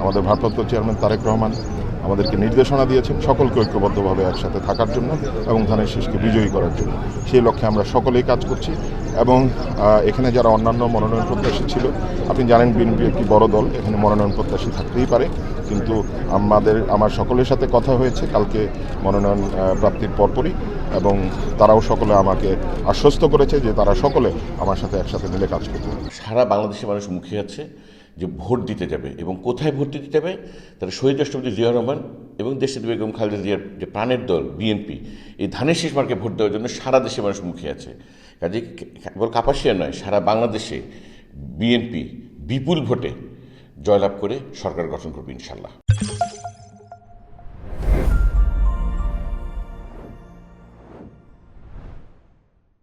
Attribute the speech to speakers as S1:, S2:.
S1: আমাদের ভারপ্রাপ্ত চেয়ারম্যান তারেক রহমান আমাদেরকে নির্দেশনা দিয়েছেন সকলকে ঐক্যবদ্ধভাবে একসাথে থাকার জন্য এবং ধানের শীষকে বিজয়ী করার জন্য। সেই লক্ষ্যে আমরা সকলেই কাজ করছি এবং এখানে যারা অন্যান্য মনোনয়ন প্রত্যাশী ছিল, আপনি জানেন বিএনপি একটি বড় দল, এখানে মনোনয়ন প্রত্যাশী থাকতেই পারে। কিন্তু আমাদের, আমার সকলের সাথে কথা হয়েছে, কালকে মনোনয়ন প্রাপ্তির পরপরই এবং তারাও সকলে আমাকে আশ্বস্ত করেছে যে তারা সকলে আমার সাথে একসাথে মিলে কাজ করবে।
S2: সারা বাংলাদেশের মানুষ মুখে আছে যে ভোট দিতে যাবে এবং কোথায় ভোট দিতে যাবে, তারা শহীদ রাষ্ট্রপতি জিয়া রহমান এবং দেশের বেগম খালেদা জিয়ার যে প্রাণের দল, বিএনপি, এই ধানের শেষ মার্কে ভোট দেওয়ার জন্য সারা দেশে মানুষ মুখে আছে। কাজে কেবল কাপাসিয়া নয়, সারা বাংলাদেশে বিএনপি বিপুল ভোটে জয়লাভ করে সরকার গঠন করবে ইনশাল্লাহ